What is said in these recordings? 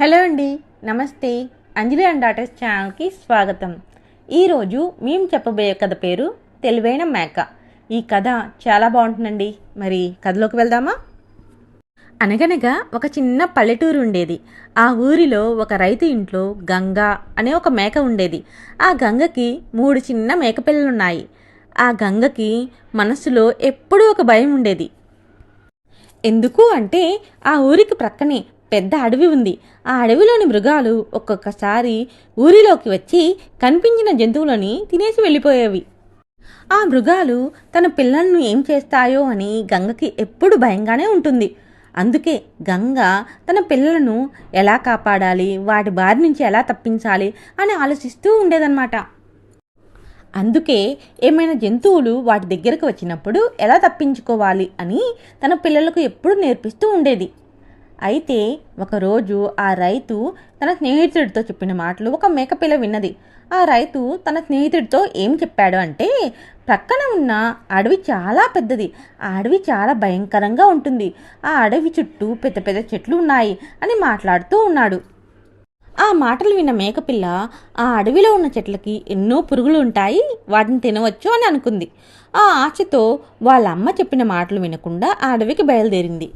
Hello అండి నమస్తే. అంజలి and daughters ఛానల్కి స్వాగతం. ఈరోజు మేము చెప్పబోయే కథ పేరు తెలివైన మేక. ఈ కథ చాలా బాగుంటుందండి. మరి కథలోకి వెళ్దామా? అనగనగా ఒక చిన్న పల్లెటూరు ఉండేది. ఆ ఊరిలో ఒక రైతు ఇంట్లో గంగ అనే ఒక మేక ఉండేది. ఆ గంగకి మూడు చిన్న మేకపిల్లలున్నాయి ఆ గంగకి మనసులో ఎప్పుడూ ఒక భయం ఉండేది. ఎందుకు అంటే ఆ ఊరికి ప్రక్కనే పెద్ద అడవి ఉంది. ఆ అడవిలోని మృగాలు ఒక్కొక్కసారి ఊరిలోకి వచ్చి కనిపించిన జంతువులని తినేసి వెళ్ళిపోయేవి. ఆ మృగాలు తన పిల్లలను ఏం చేస్తాయో అని గంగకి ఎప్పుడు భయంగానే ఉంటుంది. అందుకే గంగ తన పిల్లలను ఎలా కాపాడాలి వాటి బారి నుంచి ఎలా తప్పించాలి అని ఆలోచిస్తూ ఉండేదన్నమాట. అందుకే ఏమైనా జంతువులు వాటి దగ్గరకు వచ్చినప్పుడు ఎలా తప్పించుకోవాలి అని తన పిల్లలకు ఎప్పుడు నేర్పిస్తూ ఉండేది. అయితే ఒకరోజు ఆ రైతు తన స్నేహితుడితో చెప్పిన మాటలు ఒక మేకపిల్ల విన్నది. ఆ రైతు తన స్నేహితుడితో ఏం చెప్పాడు అంటే ప్రక్కన ఉన్న అడవి చాలా పెద్దది. ఆ అడవి చాలా భయంకరంగా ఉంటుంది. ఆ అడవి చుట్టూ పెద్ద పెద్ద చెట్లు ఉన్నాయి అని మాట్లాడుతూ ఉన్నాడు. ఆ మాటలు విన్న మేకపిల్ల ఆ అడవిలో ఉన్న చెట్లకి ఎన్నో పురుగులు ఉంటాయి. వాటిని తినవచ్చు అని అనుకుంది. ఆ ఆశతో వాళ్ళ అమ్మ చెప్పిన మాటలు వినకుండా ఆ అడవికి బయలుదేరింది.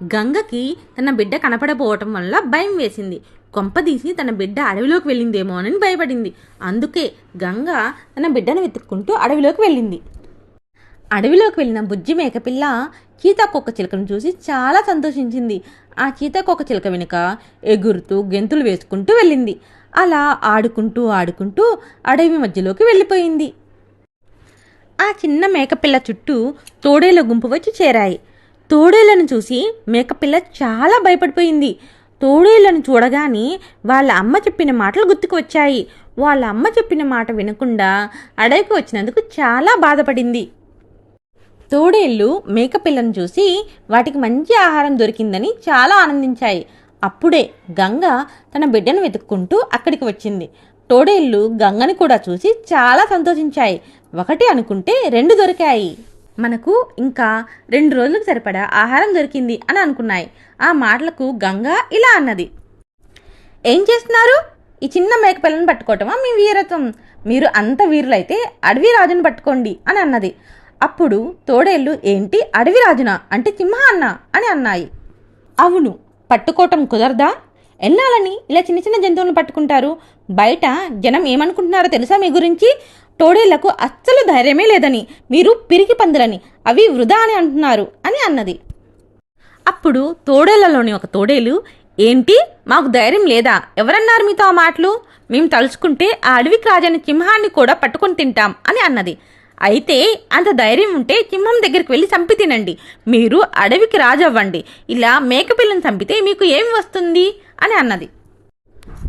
గంగకి తన బిడ్డ కనపడపోవటం వల్ల భయం వేసింది. కొంపదీసి తన బిడ్డ అడవిలోకి వెళ్ళిందేమో అని భయపడింది. అందుకే గంగ తన బిడ్డను వెతుక్కుంటూ అడవిలోకి వెళ్ళింది. అడవిలోకి వెళ్ళిన బుజ్జి మేకపిల్ల చీతాకొక్క చిలుకను చూసి చాలా సంతోషించింది. ఆ చీతాకొక్క చిలక వెనుక ఎగురుతూ గెంతులు వేసుకుంటూ వెళ్ళింది. అలా ఆడుకుంటూ ఆడుకుంటూ అడవి మధ్యలోకి వెళ్ళిపోయింది. ఆ చిన్న మేకపిల్ల చుట్టూ తోడేల గుంపు వచ్చి చేరాయి. తోడేళ్ళను చూసి మేకపిల్ల చాలా భయపడిపోయింది. తోడేళ్ళను చూడగానే వాళ్ళ అమ్మ చెప్పిన మాటలు గుర్తుకు వచ్చాయి. వాళ్ళ అమ్మ చెప్పిన మాట వినకుండా అడవికి వచ్చినందుకు చాలా బాధపడింది. తోడేళ్ళు మేకపిల్లను చూసి వాటికి మంచి ఆహారం దొరికిందని చాలా ఆనందించాయి. అప్పుడే గంగ తన బిడ్డను వెతుక్కుంటూ అక్కడికి వచ్చింది. తోడేళ్ళు గంగని కూడా చూసి చాలా సంతోషించాయి. ఒకటి అనుకుంటే రెండు దొరికాయి. మనకు ఇంకా రెండు రోజులకు సరిపడా ఆహారం దొరికింది అని అనుకున్నాయి. ఆ మాటలకు గంగ ఇలా అన్నది. ఏం చేస్తున్నారు? ఈ చిన్న మేకపిల్లను పట్టుకోవటమా? మీ వీరత్వం. మీరు అంత వీరులైతే అడవి రాజును పట్టుకోండి అని అన్నది. అప్పుడు తోడేళ్ళు ఏంటి అడవి రాజునా? అంటే సింహ అన్న? అని అన్నాయి. అవును. పట్టుకోవటం కుదరదా? ఎన్నాలని ఇలా చిన్న చిన్న జంతువులను పట్టుకుంటారు? బయట జనం ఏమనుకుంటున్నారో తెలుసా మీ గురించి? తోడేళ్ళకు అస్సలు ధైర్యమే లేదని మీరు పిరికి పందులని అవి వృధా అని అంటున్నారు అని అన్నది. అప్పుడు తోడేళ్ళలోని ఒక తోడేలు ఏంటి మాకు ధైర్యం లేదా? ఎవరన్నారు మీతో ఆ మాటలు? మేము తలుచుకుంటే ఆ అడవికి రాజైన సింహాన్ని కూడా పట్టుకొని తింటాం అని అన్నది. అయితే అంత ధైర్యం ఉంటే సింహం దగ్గరికి వెళ్ళి చంపి తినండి. మీరు అడవికి రాజవ్వండి. ఇలా మేకపిల్లని చంపితే మీకు ఏమి వస్తుంది? అని అన్నది.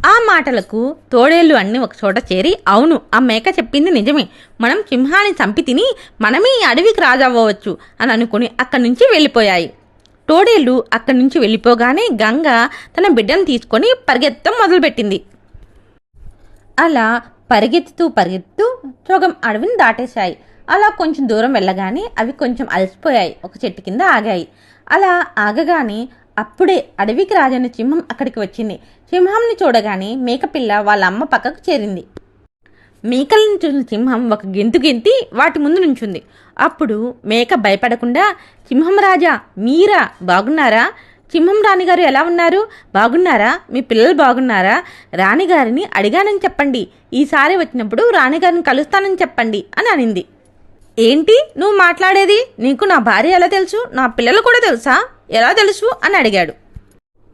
ఆ మాటలకు తోడేళ్ళు అన్ని ఒక చోట చేరి అవును ఆ మేక చెప్పింది నిజమే. మనం సింహాన్ని చంపి తిని మనమే ఈ అడవికి రాజవ్వవచ్చు అని అనుకుని అక్కడి నుంచి వెళ్ళిపోయాయి. తోడేళ్ళు అక్కడి నుంచి వెళ్ళిపోగానే గంగ తన బిడ్డను తీసుకొని పరిగెత్తడం మొదలుపెట్టింది. అలా పరిగెత్తుతూ పరిగెత్తుతూ సగం అడవిని దాటేశాయి. అలా కొంచెం దూరం వెళ్ళగానే అవి కొంచెం అలసిపోయాయి. ఒక చెట్టు కింద ఆగాయి. అలా ఆగగానే అప్పుడే అడవికి రాజైన సింహం అక్కడికి వచ్చింది. సింహంని చూడగానే మేకపిల్ల వాళ్ళ అమ్మ పక్కకు చేరింది. మేకలను చూసిన సింహం ఒక గెంతు గెంతి వాటి ముందు నుంచుంది. అప్పుడు మేక భయపడకుండా సింహం రాజా మీరా? బాగున్నారా? సింహం రాణిగారు ఎలా ఉన్నారు? బాగున్నారా? మీ పిల్లలు బాగున్నారా? రాణిగారిని అడిగానని చెప్పండి. ఈసారి వచ్చినప్పుడు రాణిగారిని కలుస్తానని చెప్పండి అని అనింది. ఏంటి? నువ్వు మాట్లాడేది? నీకు నా భార్య ఎలా తెలుసు? నా పిల్లలు కూడా తెలుసా? ఎలా తెలుసు? అని అడిగాడు.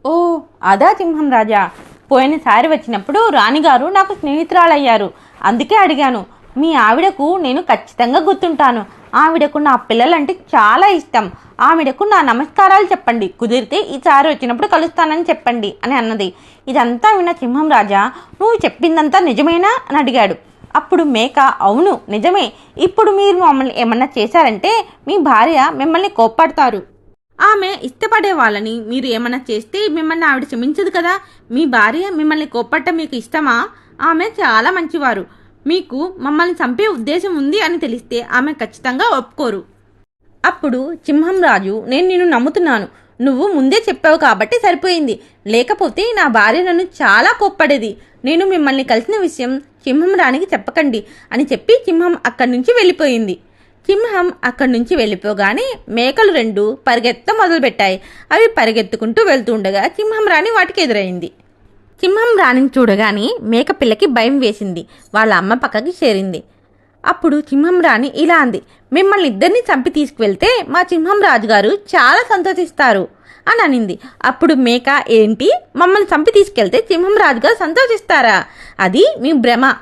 ఓ అదా సింహం రాజా. పోయినసారి వచ్చినప్పుడు రాణిగారు నాకు స్నేహితురాలయ్యారు. అందుకే అడిగాను. మీ ఆవిడకు నేను ఖచ్చితంగా గుర్తుంటాను. ఆవిడకు నా పిల్లలంటే చాలా ఇష్టం. ఆవిడకు నా నమస్కారాలు చెప్పండి. కుదిరితే ఈసారి వచ్చినప్పుడు కలుస్తానని చెప్పండి అని అన్నది. ఇదంతా విన్న సింహం రాజా నువ్వు చెప్పిందంతా నిజమేనా? అని అడిగాడు. అప్పుడు మేక అవును నిజమే. ఇప్పుడు మీరు మమ్మల్ని ఏమన్నా చేశారంటే మీ భార్య మిమ్మల్ని కోప్పడతారు. ఆమె ఇష్టపడే వాళ్ళని మీరు ఏమన్నా చేస్తే మిమ్మల్ని ఆవిడ క్షమించదు కదా. మీ భార్య మిమ్మల్ని కోప్పట్టం మీకు ఇష్టమా? ఆమె చాలా మంచివారు. మీకు మమ్మల్ని చంపే ఉద్దేశం ఉంది అని తెలిస్తే ఆమె ఖచ్చితంగా ఒప్పుకోరు. అప్పుడు సింహం రాజు నేను నిన్ను నమ్ముతున్నాను. నువ్వు ముందే చెప్పావు కాబట్టి సరిపోయింది. లేకపోతే నా భార్య నన్ను చాలా కోప్పడేది. నేను మిమ్మల్ని కలిసిన విషయం సింహం రాణికి చెప్పకండి అని చెప్పి సింహం అక్కడి నుంచి వెళ్ళిపోయింది. సింహం అక్కడి నుంచి వెళ్ళిపోగానే మేకలు రెండు పరిగెత్త మొదలుపెట్టాయి. అవి పరిగెత్తుకుంటూ వెళ్తూ ఉండగా సింహం రాణి వాటికి ఎదురైంది. సింహం రాణిని చూడగానే మేక పిల్లకి భయం వేసింది. వాళ్ళ అమ్మ పక్కకి చేరింది. అప్పుడు సింహం రాణి ఇలా అంది మిమ్మల్ని ఇద్దరిని చంపి తీసుకువెళ్తే మా సింహం రాజుగారు చాలా సంతోషిస్తారు అని అనింది. అప్పుడు మేక ఏంటి? మమ్మల్ని చంపి తీసుకెళ్తే సింహం రాజుగారు సంతోషిస్తారా? అది మీ భ్రమ.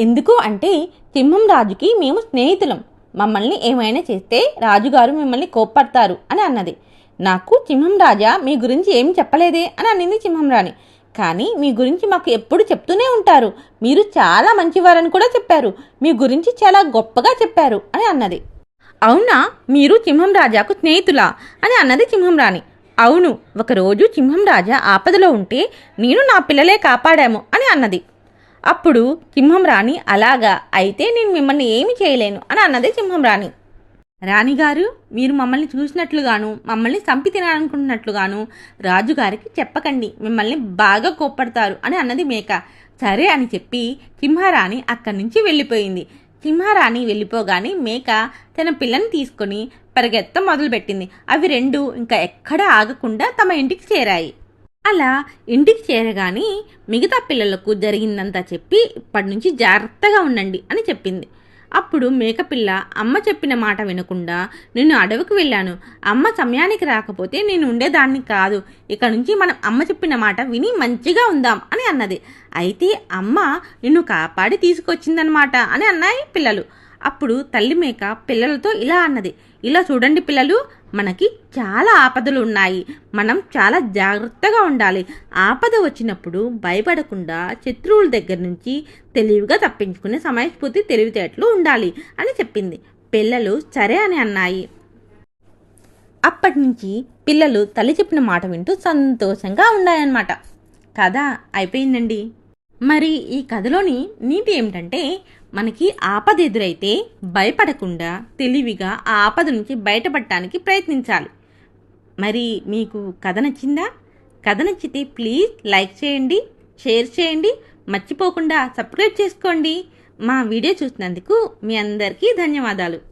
ఎందుకు అంటే సింహం రాజుకి మేము స్నేహితులం. మమ్మల్ని ఏమైనా చేస్తే రాజుగారు మిమ్మల్ని కోప్పడతారు అని అన్నది. నాకు సింహం రాజా మీ గురించి ఏం చెప్పలేదే అని అనింది సింహం రాణి. కానీ మీ గురించి మాకు ఎప్పుడు చెప్తూనే ఉంటారు. మీరు చాలా మంచివారని కూడా చెప్పారు. మీ గురించి చాలా గొప్పగా చెప్పారు అని అన్నది. అవునా? మీరు సింహం రాజాకు స్నేహితులా? అని అన్నది సింహం రాణి. అవును ఒకరోజు సింహం రాజా ఆపదలో ఉంటే నేను నా పిల్లలే కాపాడాము అని అన్నది. అప్పుడు సింహం రాణి అలాగా అయితే నేను మిమ్మల్ని ఏమి చేయలేను అని అన్నది సింహం రాణి. రాణిగారు మీరు మమ్మల్ని చూసినట్లుగాను మమ్మల్ని చంపి తినాలనుకుంటున్నట్లుగాను రాజుగారికి చెప్పకండి. మిమ్మల్ని బాగా కోప్పడతారు అని అన్నది మేక. సరే అని చెప్పి సింహారాణి అక్కడి నుంచి వెళ్ళిపోయింది. సింహారాణి వెళ్ళిపోగానే మేక తన పిల్లని తీసుకొని పరిగెత్త మొదలుపెట్టింది. అవి రెండు ఇంకా ఎక్కడా ఆగకుండా తమ ఇంటికి చేరాయి. అలా ఇంటికి చేరగానే మిగతా పిల్లలకు జరిగిందంతా చెప్పి ఇప్పటి నుంచి జాగ్రత్తగా ఉండండి అని చెప్పింది. అప్పుడు మేకపిల్ల అమ్మ చెప్పిన మాట వినకుండా నేను అడవికి వెళ్ళాను. అమ్మ సమయానికి రాకపోతే నేను ఉండేదాన్ని కాదు. ఇక నుంచి మనం అమ్మ చెప్పిన మాట విని మంచిగా ఉందాం అని అన్నది. అయితే అమ్మ నిన్ను కాపాడి తీసుకొచ్చిందనమాట అని అన్నాయి పిల్లలు. అప్పుడు తల్లి మేక పిల్లలతో ఇలా అన్నది. ఇలా చూడండి పిల్లలు మనకి చాలా ఆపదలు ఉన్నాయి. మనం చాలా జాగ్రత్తగా ఉండాలి. ఆపద వచ్చినప్పుడు భయపడకుండా శత్రువుల దగ్గర నుంచి తెలివిగా తప్పించుకునే సమయస్ఫూర్తి తెలివితేటలు ఉండాలి అని చెప్పింది. పిల్లలు సరే అని అన్నాయి. అప్పటి నుంచి పిల్లలు తల్లి చెప్పిన మాట వింటూ సంతోషంగా ఉన్నాయన్నమాట. కథ అయిపోయిందండి. మరి ఈ కథలోని నీతి ఏమిటంటే మనకి ఆపద ఎదురైతే భయపడకుండా తెలివిగా ఆ ఆపద నుంచి బయటపడటానికి ప్రయత్నించాలి. మరి మీకు కథ నచ్చిందా? కథ నచ్చితే ప్లీజ్ లైక్ చేయండి షేర్ చేయండి మర్చిపోకుండా సబ్స్క్రైబ్ చేసుకోండి. మా వీడియో చూసినందుకు మీ అందరికీ ధన్యవాదాలు.